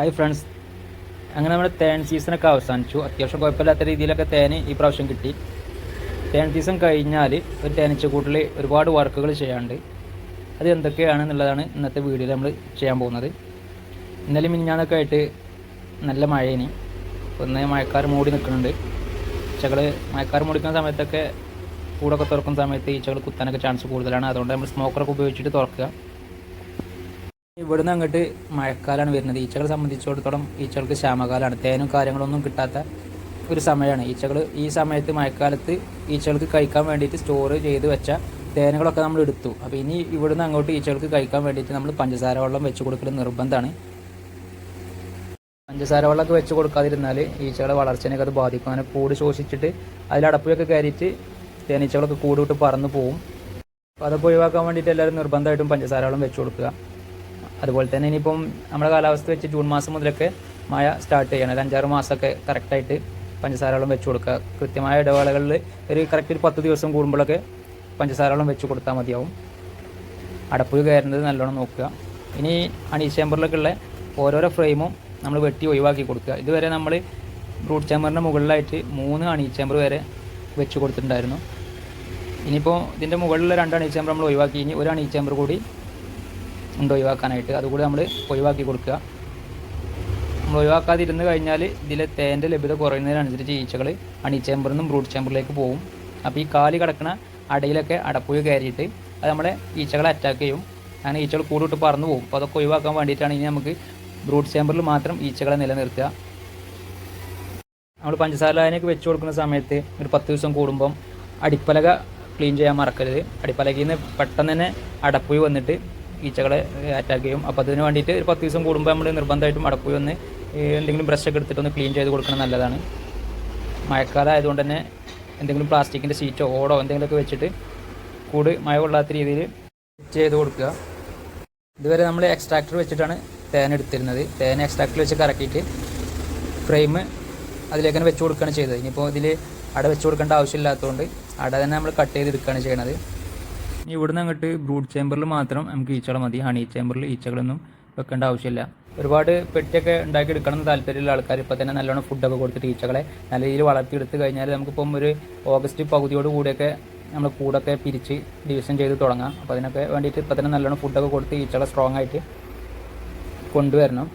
Hi friends അങ്ങനെ നമ്മുടെ തേൻ സീസണൊക്കെ അവസാനിച്ചു. അത്യാവശ്യം കുഴപ്പമില്ലാത്ത രീതിയിലൊക്കെ തേൻ ഈ പ്രാവശ്യം കിട്ടി. തേൻ സീസൺ കഴിഞ്ഞാൽ ഒരു തേനീച്ചക്കൂട്ടിൽ ഒരുപാട് വർക്കുകൾ ചെയ്യാണ്ട് അത് എന്തൊക്കെയാണെന്നുള്ളതാണ് ഇന്നത്തെ വീഡിയോയിൽ നമ്മൾ ചെയ്യാൻ പോകുന്നത്. ഇന്നലെ മിനിഞ്ഞാന്നൊക്കെ ആയിട്ട് നല്ല മഴയിനി ഒന്ന് മഴക്കാർ മൂടി നിൽക്കുന്നുണ്ട്. ഈച്ചകൾ മഴക്കാർ മൂടിക്കുന്ന സമയത്തൊക്കെ കൂടൊക്കെ തുറക്കുന്ന സമയത്ത് ഈച്ചകൾ കുത്താനൊക്കെ ചാൻസ് കൂടുതലാണ്. അതുകൊണ്ട് നമ്മൾ സ്മോക്കറൊക്കെ ഉപയോഗിച്ചിട്ട് തുറക്കുക. ഇവിടുന്ന് അങ്ങോട്ട് മഴക്കാലമാണ് വരുന്നത്. ഈച്ചകളെ സംബന്ധിച്ചിടത്തോളം ഈച്ചകൾക്ക് ക്ഷാമകാലമാണ് തേനും കാര്യങ്ങളൊന്നും കിട്ടാത്ത ഒരു സമയമാണ്. ഈച്ചകൾ ഈ സമയത്ത് മഴക്കാലത്ത് ഈച്ചകൾക്ക് കഴിക്കാൻ വേണ്ടിയിട്ട് സ്റ്റോർ ചെയ്ത് വെച്ച തേനുകളൊക്കെ നമ്മൾ എടുത്തു. അപ്പോൾ ഇനി ഇവിടുന്ന് അങ്ങോട്ട് ഈച്ചകൾക്ക് കഴിക്കാൻ വേണ്ടിയിട്ട് നമ്മൾ പഞ്ചസാര വെള്ളം വെച്ച് കൊടുക്കൽ നിർബന്ധമാണ്. പഞ്ചസാര വെള്ളമൊക്കെ വെച്ച് കൊടുക്കാതിരുന്നാൽ ഈച്ചകളെ വളർച്ചേനൊക്കെ അത് ബാധിക്കും. അങ്ങനെ കൂട് ശോഷിച്ചിട്ട് അതിലടപ്പിയൊക്കെ കയറിയിട്ട് തേനീച്ചകളൊക്കെ കൂട് വിട്ട് പറന്ന് പോവും. അപ്പോൾ അതൊക്കെ ഒഴിവാക്കാൻ വേണ്ടിയിട്ട് എല്ലാവരും നിർബന്ധമായിട്ടും പഞ്ചസാര വെള്ളം വെച്ച് കൊടുക്കുക. അതുപോലെ തന്നെ ഇനിയിപ്പം നമ്മുടെ കാലാവസ്ഥ വെച്ച് ജൂൺ മാസം മുതലൊക്കെ മഴ സ്റ്റാർട്ട് ചെയ്യണം. ഒരു അഞ്ചാറ് മാസമൊക്കെ കറക്റ്റായിട്ട് പഞ്ചസാരകളും വെച്ച് കൊടുക്കുക. കൃത്യമായ ഇടവേളകളിൽ ഒരു കറക്റ്റ് ഒരു പത്ത് ദിവസം കൂടുമ്പോഴൊക്കെ പഞ്ചസാരകളും വെച്ച് കൊടുത്താൽ മതിയാവും. അടപ്പ് കയറുന്നത് നല്ലോണം നോക്കുക. ഇനി അണി ചേമ്പറിലൊക്കെ ഉള്ള ഓരോരോ ഫ്രെയിമും നമ്മൾ വെട്ടി ഒഴിവാക്കി കൊടുക്കുക. ഇതുവരെ നമ്മൾ റൂട്ട് ചേമ്പറിന്റെ മുകളിലായിട്ട് മൂന്ന് അണി ചേമ്പർ വരെ വെച്ച് കൊടുത്തിട്ടുണ്ടായിരുന്നു. ഇനിയിപ്പോൾ ഇതിന്റെ മുകളിലുള്ള രണ്ട് അണി ചേമ്പർ നമ്മൾ ഒഴിവാക്കി. ഇനി ഒരു അണി ചേമ്പർ കൂടി ഉണ്ട് ഒഴിവാക്കാനായിട്ട്. അതുകൂടി നമ്മൾ ഒഴിവാക്കി കൊടുക്കുക. നമ്മൾ ഒഴിവാക്കാതിരുന്ന് കഴിഞ്ഞാൽ ഇതിലെ തേന്റെ ലഭ്യത കുറയുന്നതിനനുസരിച്ച് ഈച്ചകൾ അണി ചേമ്പറിൽ നിന്നും ബ്രൂട്ട് ചേമ്പറിലേക്ക് പോകും. അപ്പോൾ ഈ കാലി കിടക്കുന്ന അടയിലൊക്കെ അടപ്പുഴ കയറിയിട്ട് അത് നമ്മളെ ഈച്ചകളെ അറ്റാക്ക് ചെയ്യും. അങ്ങനെ ഈച്ചകൾ കൂടിട്ട് പറന്നു പോകും. അപ്പോൾ അതൊക്കെ ഒഴിവാക്കാൻ വേണ്ടിയിട്ടാണ് ഇനി നമുക്ക് ബ്രൂട്ട് ചേമ്പറിൽ മാത്രം ഈച്ചകളെ നിലനിർത്തുക. നമ്മൾ പഞ്ചസാര ലായനൊക്കെ വെച്ച് കൊടുക്കുന്ന സമയത്ത് ഒരു പത്ത് ദിവസം കൂടുമ്പം അടിപ്പലക ക്ലീൻ ചെയ്യാൻ മറക്കരുത്. അടിപ്പലകയിൽ നിന്ന് പെട്ടെന്ന് തന്നെ അടപ്പുഴ വന്നിട്ട് ഈച്ചകളെ അറ്റാക്ക് ചെയ്യും. അപ്പോൾ അതിന് വേണ്ടിയിട്ട് ഒരു പത്ത് ദിവസം കൂടുമ്പോൾ നമ്മൾ നിർബന്ധമായിട്ടും അടപ്പുഴ ഒന്ന് എന്തെങ്കിലും ബ്രഷൊക്കെ എടുത്തിട്ട് ഒന്ന് ക്ലീൻ ചെയ്ത് കൊടുക്കണം നല്ലതാണ്. മഴക്കാലം ആയതുകൊണ്ട് തന്നെ എന്തെങ്കിലും പ്ലാസ്റ്റിക്കിന്റെ ഷീറ്റോ ഓടോ എന്തെങ്കിലുമൊക്കെ വെച്ചിട്ട് കൂട് മഴ കൊള്ളാത്ത രീതിയിൽ ചെയ്ത് കൊടുക്കുക. ഇതുവരെ നമ്മൾ എക്സ്ട്രാക്ടർ വെച്ചിട്ടാണ് തേൻ എടുത്തിരുന്നത്. തേൻ എക്സ്ട്രാക്ടർ വെച്ച് കറക്കിയിട്ട് ഫ്രെയിം അതിലേക്ക് തന്നെ വെച്ച് കൊടുക്കുകയാണ് ചെയ്തത്. ഇനിയിപ്പോൾ ഇതിൽ അട വെച്ച് കൊടുക്കേണ്ട ആവശ്യമില്ലാത്തതുകൊണ്ട് അട തന്നെ നമ്മൾ കട്ട് ചെയ്ത് എടുക്കുകയാണ് ചെയ്യണത്. ഇനി ഇവിടുന്ന് അങ്ങോട്ട് ബ്രൂഡ് ചേമ്പറിൽ മാത്രം നമുക്ക് ഈച്ചകൾ മതി. ഹണി ചേമ്പറിൽ ഈച്ചകളൊന്നും വെക്കേണ്ട ആവശ്യമില്ല. ഒരുപാട് പെട്ടിയൊക്കെ ഉണ്ടാക്കി എടുക്കണം എന്ന് താല്പര്യമുള്ള ആൾക്കാർ ഇപ്പോൾ തന്നെ നല്ലോണം ഫുഡൊക്കെ കൊടുത്തിട്ട് ഈച്ചകളെ നല്ല രീതിയിൽ വളർത്തിയെടുത്ത് കഴിഞ്ഞാൽ നമുക്കിപ്പം ഒരു ഓഗസ്റ്റ് പകുതിയോട് കൂടിയൊക്കെ നമ്മൾ കൂടൊക്കെ പിരിച്ച് ഡിവിഷൻ ചെയ്ത് തുടങ്ങാം. അപ്പോൾ അതിനൊക്കെ വേണ്ടിയിട്ട് ഇപ്പോൾ തന്നെ നല്ലോണം ഫുഡൊക്കെ കൊടുത്ത് ഈച്ചകളെ സ്ട്രോങ് ആയിട്ട് കൊണ്ടുവരണം.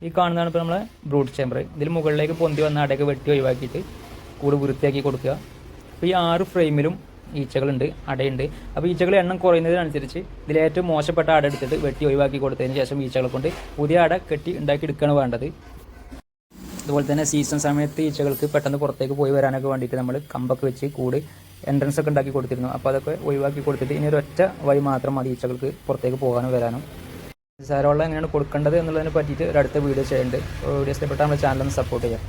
ഈ കാണുന്നതാണ് ഇപ്പോൾ നമ്മളെ ബ്രൂഡ് ചേമ്പർ ഇതിൽ മുകളിലേക്ക് പൊന്തി വന്ന അടയൊക്കെ വെട്ടി ഒഴിവാക്കിയിട്ട് കൂട് വൃത്തിയാക്കി കൊടുക്കുക. അപ്പോൾ ഈ ആറ് ഫ്രെയിമിലും ഈച്ചകളുണ്ട് അടയുണ്ട്. അപ്പോൾ ഈച്ചകൾ എണ്ണം കുറയുന്നതിനനുസരിച്ച് ഇതിലേറ്റവും മോശപ്പെട്ട അട എടുത്തിട്ട് വെട്ടി ഒഴിവാക്കി കൊടുത്തതിന് ശേഷം ഈച്ചകളെ കൊണ്ട് പുതിയ അട കെട്ടി ഉണ്ടാക്കി എടുക്കുകയാണ് വേണ്ടത്. അതുപോലെ തന്നെ സീസൺ സമയത്ത് ഈച്ചകൾക്ക് പെട്ടെന്ന് പുറത്തേക്ക് പോയി വരാനൊക്കെ വേണ്ടിയിട്ട് നമ്മൾ കമ്പൊക്കെ വെച്ച് കൂട് എൻട്രൻസ് ഒക്കെ ഉണ്ടാക്കി കൊടുത്തിരുന്നു. അപ്പോൾ അതൊക്കെ ഒഴിവാക്കി കൊടുത്തിട്ട് ഇനി ഒരൊറ്റ വഴി മാത്രം മതി ഈച്ചകൾക്ക് പുറത്തേക്ക് പോകാനും വരാനും. സാരവെള്ളം എങ്ങനെയാണ് കൊടുക്കേണ്ടത് എന്നുള്ളതിനെ പറ്റിയിട്ട് ഒരു അടുത്ത വീഡിയോ ചെയ്യുന്നുണ്ട്. വീഡിയോ ഇഷ്ടപ്പെട്ടാൽ നമ്മുടെ ചാനലൊന്ന് സപ്പോർട്ട് ചെയ്യാം